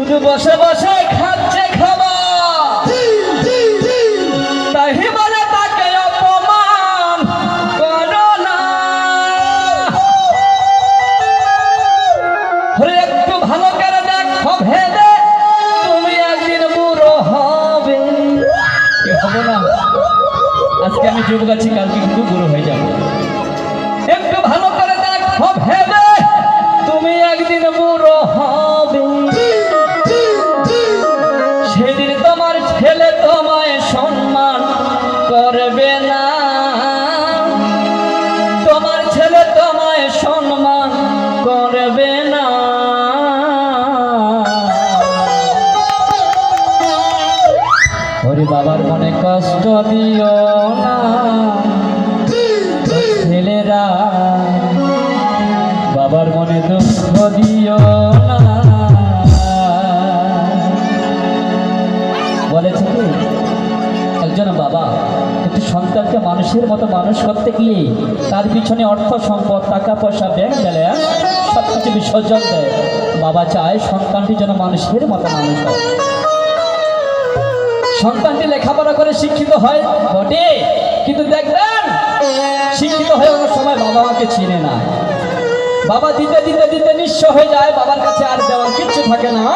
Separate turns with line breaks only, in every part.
শুধু বসে বসে খাচ্ছে খাবার। বাবার মনে কষ্ট দিও না। ছেলেরা বাবার মনে দুঃখ দিও না। বলেছে কি, একজন বাবা সন্তানকে মানুষের মতো মানুষ করতে গিয়ে তার পিছনে অর্থ, সম্পদ, টাকা, পয়সা ব্যাংক ব্যালেন্স সব কিছু বিসর্জন দেয়। বাবা চায় সন্তানটি যেন মানুষের মতো মানুষ হয়। সন্তানটি লেখাপড়া করে শিক্ষিত হয়, বটে। কিন্তু দেখবেন, শিক্ষিত হয়ে অনেক সময় বাবা মাকে চিনে না। বাবা দিতে দিতে দিতে নিঃস্ব হয়ে যায়, বাবার কাছে আর দেওয়ার কিচ্ছু থাকে না।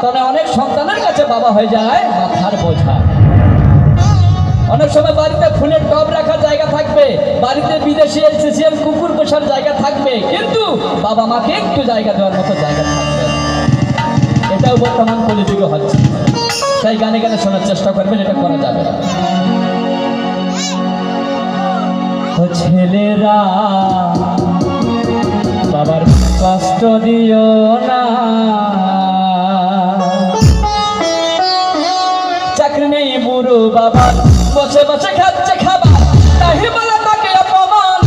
তাহলে অনেক সন্তানের কাছে বাবা হয়ে যায়, মাথার বোঝা। অনেক সময় বাড়িতে ফুলের টব রাখার জায়গা থাকবে, বাড়িতে বিদেশি এলসিসিএল কুকুর পোষার জায়গা থাকবে, কিন্তু বাবা মাকে একটু জায়গা দেওয়ার মতো জায়গা থাকবে এটাও বর্তমান কলিযুগে হচ্ছে। তাই গানে গানে শোনার চেষ্টা করবেন, এটা করা যাবে ছেলেরা, বাবার কষ্ট দিও না। চাকরি নেই বুড়ো বাবা বসে বসে খাচ্ছে খাবার। বলে তাকে অপমান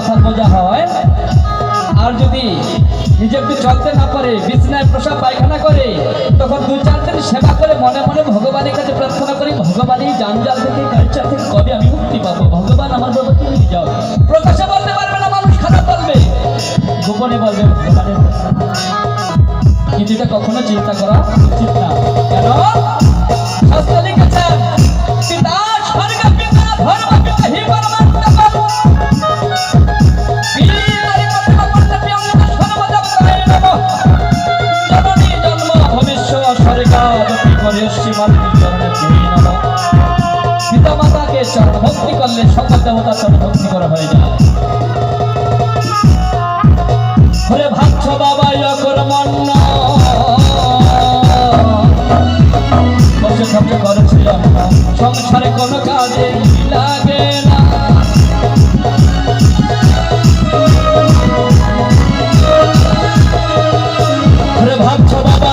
মাথার বোঝা হয়। আর যদি নিজে একটু চলতে না পারে, বিছনায় প্রসাব পায়খানা করে, তখন দু চার দিন সেবা করে মনে মনে ভগবানের কাছে প্রার্থনা করি, ভগবান এই জানজাল থেকে কালচার থেকে কবে আমি মুক্তি পাবো? ভগবান আমার বাবাকে নিয়ে যাও। প্রকাশে বলতে পারবে না মানুষ, খারাপ বলবে। গোপনে বলবে ভগবানের কিন্তু এটা কখনো চিন্তা করা উচিত না। কেন? শাস্ত্রে লিখেছেন আমাদের সকল দেবতার তবে ভক্তি করা হয়ে যায়। ভাবছ বাবা সংসারে কোনো কাজে লাগে না। ভাবছ বাবা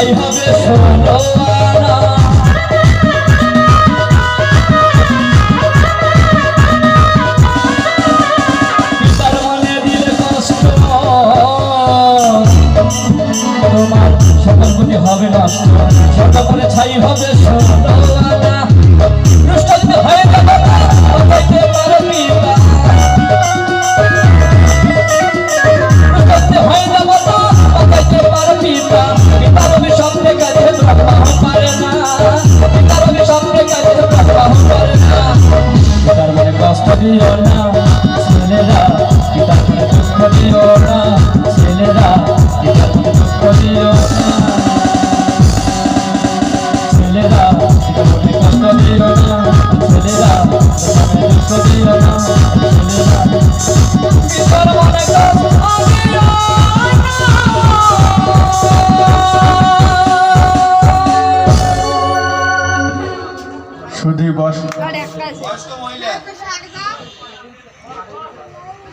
তাই হবে সোনো পিতার মনে দিলে কষ্ট তোমার সকল হবে নষ্ট সকল ছাই হবে সোনো